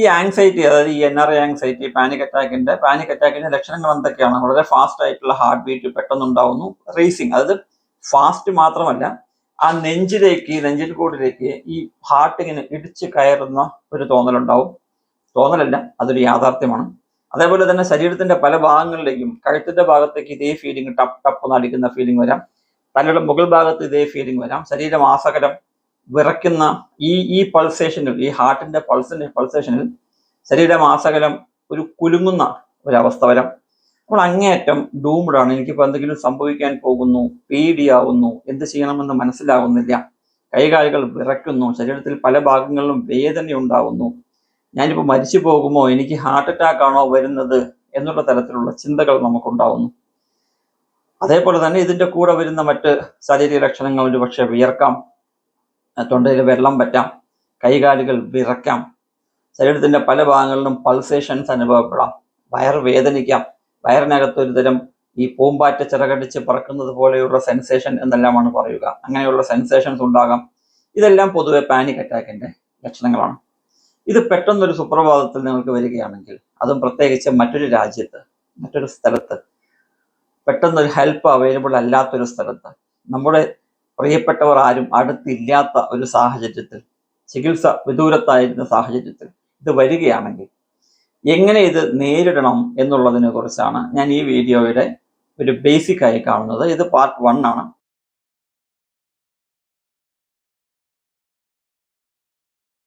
ഈ ആങ്സൈറ്റി അതായത് ഈ N R I anxiety panic അറ്റാക്കിന്റെ panic അറ്റാക്കിന്റെ ലക്ഷണങ്ങൾ എന്തൊക്കെയാണ്? വളരെ ഫാസ്റ്റ് ആയിട്ടുള്ള ഹാർട്ട് ബീറ്റ് പെട്ടെന്ന് പെട്ടെന്നുണ്ടാവുന്നു. റേസിങ് അതായത് ഫാസ്റ്റ് മാത്രമല്ല ആ നെഞ്ചിലേക്ക് നെഞ്ചിൽ കൂടിലേക്ക് ഈ ഹാർട്ട് ഇങ്ങനെ ഇടിച്ച് കയറുന്ന ഒരു തോന്നലുണ്ടാവും. തോന്നലല്ല അതൊരു യാഥാർത്ഥ്യമാണ്. അതേപോലെ തന്നെ ശരീരത്തിന്റെ പല ഭാഗങ്ങളിലേക്കും കഴുത്തിന്റെ ഭാഗത്തേക്ക് ഇതേ ഫീലിംഗ് ടപ്പ് ടപ്പ് എന്ന് അടിക്കുന്ന ഫീലിംഗ് വരാം. തലയുടെ മുകൾ ഭാഗത്ത് ഇതേ ഫീലിംഗ് വരാം. ശരീരം ആസകലം വിറയ്ക്കുന്ന ഈ ഈ പൾസേഷനിൽ ഈ ഹാർട്ടിന്റെ പൾസിന്റെ പൾസേഷനിൽ ശരീരം ആസകലം ഒരു കുലുങ്ങുന്ന ഒരവസ്ഥ വരാം. അപ്പോൾ അങ്ങേയറ്റം ഡൂംഡാണ് എനിക്കിപ്പോൾ എന്തെങ്കിലും സംഭവിക്കാൻ പോകുന്നു പേടിയാവുന്നു എന്ത് ചെയ്യണമെന്ന് മനസ്സിലാവുന്നില്ല. കൈകാലുകൾ വിറയ്ക്കുന്നു ശരീരത്തിൽ പല ഭാഗങ്ങളിലും വേദന ഉണ്ടാവുന്നു. ഞാനിപ്പോൾ മരിച്ചു പോകുമോ എനിക്ക് ഹാർട്ട് അറ്റാക്ക് ആണോ വരുന്നത് എന്നുള്ള തരത്തിലുള്ള ചിന്തകൾ നമുക്കുണ്ടാവുന്നു. അതേപോലെ തന്നെ ഇതിന്റെ കൂടെ വരുന്ന മറ്റ് ശാരീരിക ലക്ഷണങ്ങൾ ഒരു പക്ഷേ വിയർക്കാം. തൊണ്ടയിൽ വെള്ളം പറ്റാം. കൈകാലുകൾ വിറക്കാം ശരീരത്തിന്റെ പല ഭാഗങ്ങളിലും പൾസേഷൻസ് അനുഭവപ്പെടാം. വയർ വേദനിക്കാം. വയറിനകത്ത് ഒരു തരം ഈ പൂമ്പാറ്റ ചിറകടിച്ച് പറക്കുന്നത് പോലെയുള്ള സെൻസേഷൻ എന്നെല്ലാമാണ് പറയുക. അങ്ങനെയുള്ള സെൻസേഷൻസ് ഉണ്ടാകാം. ഇതെല്ലാം പൊതുവെ പാനിക് അറ്റാക്കിന്റെ ലക്ഷണങ്ങളാണ്. ഇത് പെട്ടെന്നൊരു സുപ്രഭാതത്തിൽ നിങ്ങൾക്ക് വരികയാണെങ്കിൽ അതും പ്രത്യേകിച്ച് മറ്റൊരു രാജ്യത്ത് മറ്റൊരു സ്ഥലത്ത് പെട്ടെന്നൊരു ഹെൽപ്പ് അവൈലബിൾ അല്ലാത്തൊരു സ്ഥലത്ത് നമ്മുടെ പ്രിയപ്പെട്ടവർ ആരും അടുത്തില്ലാത്ത ഒരു സാഹചര്യത്തിൽ ചികിത്സ വിദൂരത്തായിരുന്ന സാഹചര്യത്തിൽ ഇത് വരികയാണെങ്കിൽ എങ്ങനെ ഇത് നേരിടണം എന്നുള്ളതിനെ കുറിച്ചാണ് ഞാൻ ഈ വീഡിയോയുടെ ഒരു ബേസിക് ആയി കാണുന്നത്. ഇത് പാർട്ട് വൺ ആണ്.